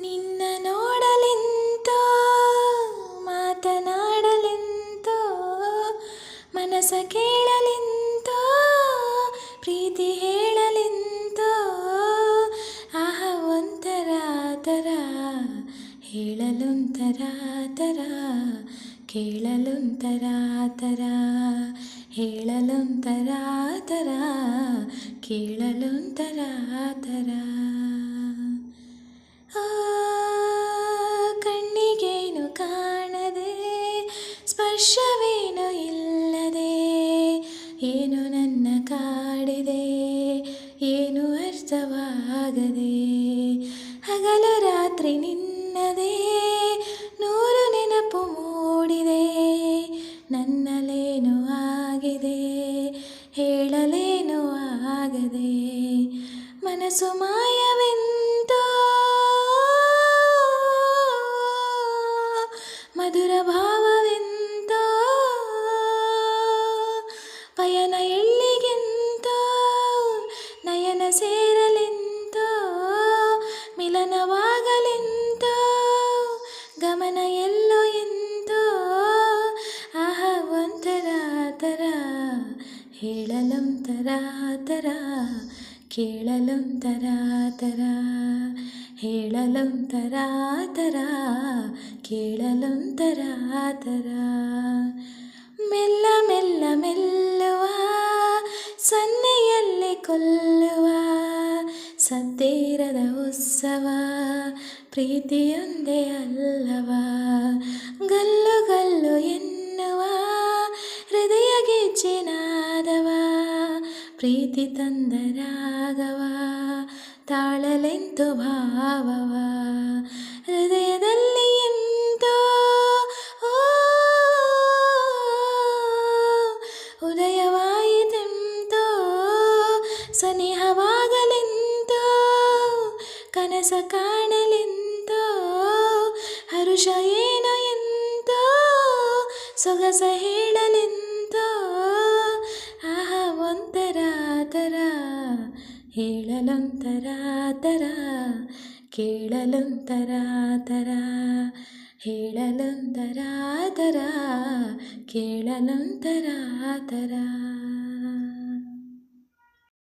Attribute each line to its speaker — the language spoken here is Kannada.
Speaker 1: ನಿನ್ನ ನೋಡಲೆಂತೋ, ಮಾತನಾಡಲೆಂತೋ, ಮನಸ ಕೇಳಲೆಂತೋ, ಪ್ರೀತಿ ಹೇಳಲೆಂತೋ, ಆಹ, ಒಂಥರ ತರ ಹೇಳಲೊಂಥರ ತರ ಕೇಳಲೊಂಥರ ತರ ಹೇಳಲೊಂಥರ ಕೇಳಲೊಂಥರ ತರ ಸ್ಪರ್ಶವೇನು ಇಲ್ಲದೆ, ಏನು ನನ್ನ ಕಾಡಿದೆ, ಏನು ಅರ್ಥವಾಗದೆ ಹಗಲು ರಾತ್ರಿ ನಿನ್ನದೇ, ನೂರು ನೆನಪು ಮೂಡಿದೆ ನನ್ನಲೇನು ಆಗಿದೆ, ಹೇಳಲೇನು ಆಗದೆ. ಮನಸ್ಸು ಮಾಯವೆಂತೋ ಹೇಳಲೊಂಥರ ತರ ಕೇಳಲೊಂಥರ ಹೇಳಲೊಂಥರ ತರ ಕೇಳಲೊಂಥರ ತರ ಮೆಲ್ಲ ಮೆಲ್ಲ ಮೆಲ್ಲುವ, ಸನ್ನೆಯಲ್ಲೇ ಕೊಲ್ಲುವ ಸದ್ದೇರದ ಉತ್ಸವ, ಪ್ರೀತಿಯೊಂದೇ ಅಲ್ಲವ. ಗಲ್ಲು ಗಲ್ಲು ಎನ್ನುವ, ಹೃದಯ ಗೆಜ್ಜೆನಾದವ ಪ್ರೀತಿ ತಂದ ರಾಗವ ತಾಳಲೆಂತು ಭಾವವ. ಹೃದಯದಲ್ಲಿ ಎಂತೋ ಉದಯವಾಯಿತೆಂತೋ, ಸನಿಹವಾಗಲೆಂತೋ, ಕನಸ ಕಾಣಲೆಂತೋ, ಹರುಷ ಏನೋ ಎಂತೋ, ಸೊಗಸ ಹೇಳಲೆಂತೋ. ಹೇಳಲೊಂಥರ ತರ ಕೇಳಲೊಂಥರ ತರ ಹೇಳಲೊಂಥರ ತರ ಕೇಳಲೊಂಥರ ತರ